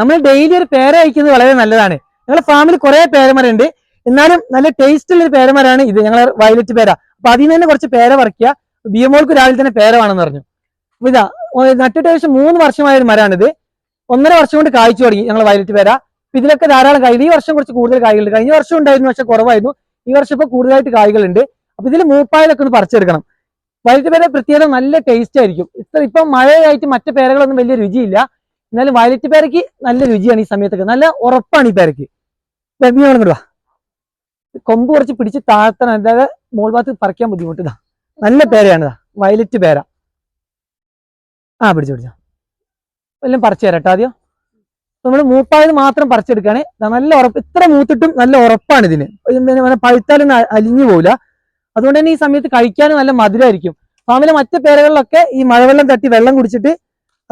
നമ്മൾ ഡെയിലി ഒരു പേര അയക്കുന്നത് വളരെ നല്ലതാണ്. ഞങ്ങളുടെ ഫാമിൽ കുറെ പേരമരുണ്ട് എന്നാലും നല്ല ടേസ്റ്റ് ഉള്ള ഒരു പേരമരാണ് ഇത്. ഞങ്ങൾ വയലറ്റ് പേര അപ്പൊ അതിൽ നിന്ന് തന്നെ കുറച്ച് പേര പറിക്കുക. ബിയമോൾക്ക് രാവിലെ തന്നെ പേര വേണമെന്ന് പറഞ്ഞു. ഇതാ നട്ടിട്ട് ഏകദേശം മൂന്ന് വർഷമായ ഒരു മരമാണിത്. ഒന്നര വർഷം കൊണ്ട് കായ്ച്ചു തുടങ്ങി ഞങ്ങൾ വയലറ്റ് പേര ഇതിലൊക്കെ ധാരാളം കായ്കൾ. ഈ വർഷം കുറച്ച് കൂടുതൽ കായ്കളുണ്ട്. കഴിഞ്ഞ വർഷം ഉണ്ടായിരുന്നു പക്ഷെ കുറവായിരുന്നു. ഈ വർഷം ഇപ്പൊ കൂടുതലായിട്ട് കായ്കളുണ്ട്. അപ്പൊ ഇതിൽ മൂപ്പായതൊക്കെ ഒന്ന് പറിച്ചെടുക്കണം. വയലറ്റ് പേര പ്രത്യേകം നല്ല ടേസ്റ്റ് ആയിരിക്കും. ഇത്ര ഇപ്പൊ മഴയായിട്ട് മറ്റു പേരകളൊന്നും വലിയ രുചിയില്ല. എന്നാലും വയലറ്റ് പേരയ്ക്ക് നല്ല രുചിയാണ് ഈ സമയത്തൊക്കെ. നല്ല ഉറപ്പാണ് ഈ പേരയ്ക്ക്. വാ കൊമ്പ് കുറച്ച് പിടിച്ച് താഴ്ത്തണം. അല്ലാതെ മോൾ ഭാഗത്ത് പറിക്കാൻ ബുദ്ധിമുട്ടിതാ. നല്ല പേരയാണ് ഇതാ. വയലറ്റ് പേര. ആ പിടിച്ചു പിടിച്ചോ. എല്ലാം പറിച്ചു തരാം കേട്ടോ ആദ്യം. നമ്മൾ മൂപ്പായത് മാത്രം പറിച്ചെടുക്കുകയാണെങ്കിൽ നല്ല ഉറപ്പ്. ഇത്ര മൂത്തിട്ടും നല്ല ഉറപ്പാണ് ഇതിന്. പിന്നെ അലിഞ്ഞു പോവില്ല. അതുകൊണ്ട് തന്നെ ഈ സമയത്ത് കഴിക്കാനും നല്ല മധുരമായിരിക്കും ഫാമിലെ മറ്റു പേരകളിലൊക്കെ ഈ മഴവെള്ളം തട്ടി വെള്ളം കുടിച്ചിട്ട്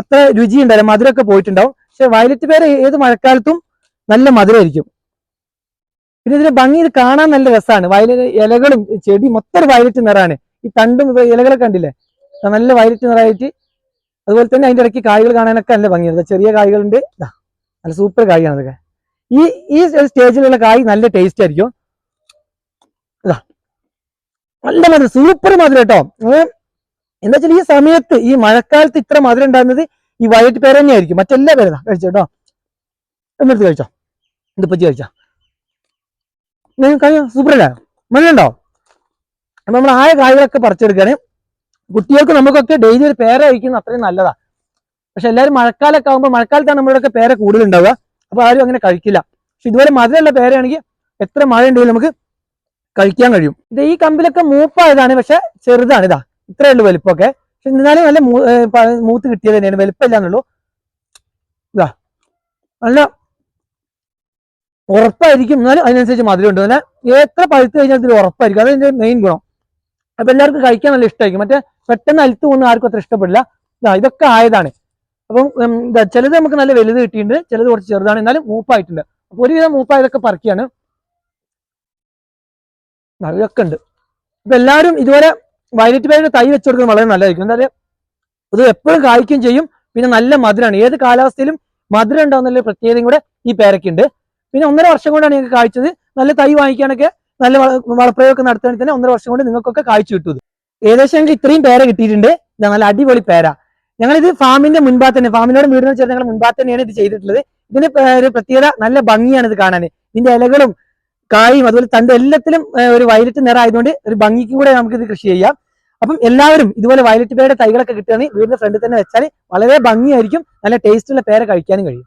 അത്ര രുചി ഉണ്ടാവില്ല മധുരമൊക്കെ പോയിട്ടുണ്ടാവും. പക്ഷെ വയലറ്റ് പേര ഏത് മഴക്കാലത്തും നല്ല മധുരമായിരിക്കും. പിന്നെ ഇതിന്റെ ഭംഗി ഇത് കാണാൻ നല്ല രസമാണ്. വയലറ്റ് ഇലകളും ചെടി മൊത്തം വയലറ്റ് നിറാണ് ഈ തണ്ടും ഇലകളൊക്കെ കണ്ടില്ലേ? നല്ല വയലറ്റ് നിറായിട്ട് അതുപോലെ തന്നെ അതിന്റെ ഇടയ്ക്ക് കായകൾ കാണാനൊക്കെ നല്ല ഭംഗിയാണ്. ചെറിയ കായകളുണ്ട്. നല്ല സൂപ്പർ കായാണ് അതൊക്കെ. ഈ ഈ സ്റ്റേജിലുള്ള കായ് നല്ല ടേസ്റ്റ് ആയിരിക്കും. നല്ല മധുരം സൂപ്പർ മധുരം കേട്ടോ. എന്താ വെച്ചാൽ ഈ സമയത്ത് ഈ മഴക്കാലത്ത് ഇത്ര മധുരം ഉണ്ടാകുന്നത് ഈ വയറ്റ് പേര തന്നെയായിരിക്കും. മറ്റെല്ലാ പേരും കഴിച്ചോ കേട്ടോ? എന്നെടുത്ത് കഴിച്ചോ? ഇതിപ്പോ കഴിച്ചോ? കഴിയോ? സൂപ്പറല്ലേ? മഴയുണ്ടോ? അപ്പൊ നമ്മൾ ആയ കായകളൊക്കെ പറിച്ചെടുക്കുകയാണെങ്കിൽ കുട്ടികൾക്ക് നമുക്കൊക്കെ ഡെയിലി ഒരു പേര കഴിക്കുന്നത് അത്രയും നല്ലതാ. പക്ഷെ എല്ലാവരും മഴക്കാലൊക്കെ ആകുമ്പോൾ മഴക്കാലത്താണ് നമ്മളൊക്കെ പേര കൂടുതൽ ഉണ്ടാവുക. അപ്പൊ ആരും അങ്ങനെ കഴിക്കില്ല. പക്ഷെ ഇതുവരെ മധുരമുള്ള പേരയാണെങ്കിൽ എത്ര മഴ ഉണ്ടെങ്കിലും നമുക്ക് കഴിക്കാൻ കഴിയും. ഇത് ഈ കമ്പിലൊക്കെ മൂപ്പായതാണ് പക്ഷെ ചെറുതാണ്. ഇതാ. ഇത്രയേ ഉള്ളൂ വലിപ്പമൊക്കെ പക്ഷെ എന്നാലും നല്ല മൂത്ത് കിട്ടിയത് തന്നെയാണ്. വലിപ്പമില്ലാന്നുള്ളൂ. ഇതാ നല്ല ഉറപ്പായിരിക്കും. എന്നാലും അതിനനുസരിച്ച് മധുരം ഉണ്ട്. പിന്നെ എത്ര പഴുത്ത് കഴിഞ്ഞാൽ ഇതിൽ ഉറപ്പായിരിക്കും. അതിന്റെ മെയിൻ ഗുണം. അപ്പൊ എല്ലാവർക്കും കഴിക്കാൻ നല്ല ഇഷ്ടമായിരിക്കും. മറ്റേ പെട്ടെന്ന് അലുത്ത് പോകുന്ന ആർക്കും അത്ര ഇഷ്ടപ്പെടില്ല. ഇതാ ഇതൊക്കെ ആയതാണ്. അപ്പം ചിലത് നമുക്ക് നല്ല വലുത് കിട്ടിയിട്ടുണ്ട്. ചിലത് കുറച്ച് ചെറുതാണ്. എന്നാലും മൂപ്പായിട്ടുണ്ട്. അപ്പൊ ഒരുവിധം മൂപ്പായതൊക്കെ പറക്കിയാണ് ഇതൊക്കെ ഉണ്ട്. അപ്പൊ എല്ലാവരും ഇതുപോലെ വയലറ്റ് പേരുടെ തൈ വെച്ച് കൊടുക്കുന്നത് വളരെ നല്ലതായിരിക്കും. എന്താ പറയുക ഇത് എപ്പോഴും കായ്ക്കുകയും ചെയ്യും. പിന്നെ നല്ല മധുരമാണ് ഏത് കാലാവസ്ഥയിലും മധുരം ഉണ്ടാവുന്ന പ്രത്യേകതയും കൂടെ ഈ പേരക്കുണ്ട് പിന്നെ ഒന്നര വർഷം കൊണ്ടാണ് ഞങ്ങൾക്ക് കായ്ച്ചത്. നല്ല തൈ വാങ്ങിക്കാനൊക്കെ നല്ല വളപ്രയോഗം നടത്തുകയാണെങ്കിൽ തന്നെ ഒന്നര വർഷം കൊണ്ട് നിങ്ങൾക്കൊക്കെ കായ്ച്ചു കിട്ടും ഇത്. ഏകദേശം ഞങ്ങൾക്ക് ഇത്രയും പേര കിട്ടിയിട്ടുണ്ട്. നല്ല അടിപൊളി പേര. ഞങ്ങളിത് ഫാമിന്റെ മുൻപാ തന്നെ ഫാമിനോട് വീടിനോട് ചേർന്ന് ഞങ്ങൾ മുൻപാ തന്നെയാണ് ഇത് ചെയ്തിട്ടുള്ളത്. ഇതിന് ഒരു പ്രത്യേകത നല്ല ഭംഗിയാണ് ഇത് കാണാൻ. ഇതിന്റെ ഇലകളും കായും അതുപോലെ തണ്ടും എല്ലാത്തിലും ഒരു വയലറ്റ് നിറമായതുകൊണ്ട് ഒരു ഭംഗിക്കും കൂടെ നമുക്ക് ഇത് കൃഷി ചെയ്യാം. അപ്പം എല്ലാവരും ഇതുപോലെ വയലറ്റ് പേരുടെ തൈകളൊക്കെ കിട്ടുകയാണെങ്കിൽ വീടിന്റെ ഫ്രണ്ടിൽ തന്നെ വെച്ചാൽ വളരെ ഭംഗിയായിരിക്കും. നല്ല ടേസ്റ്റുള്ള പേര കഴിക്കാനും കഴിയും.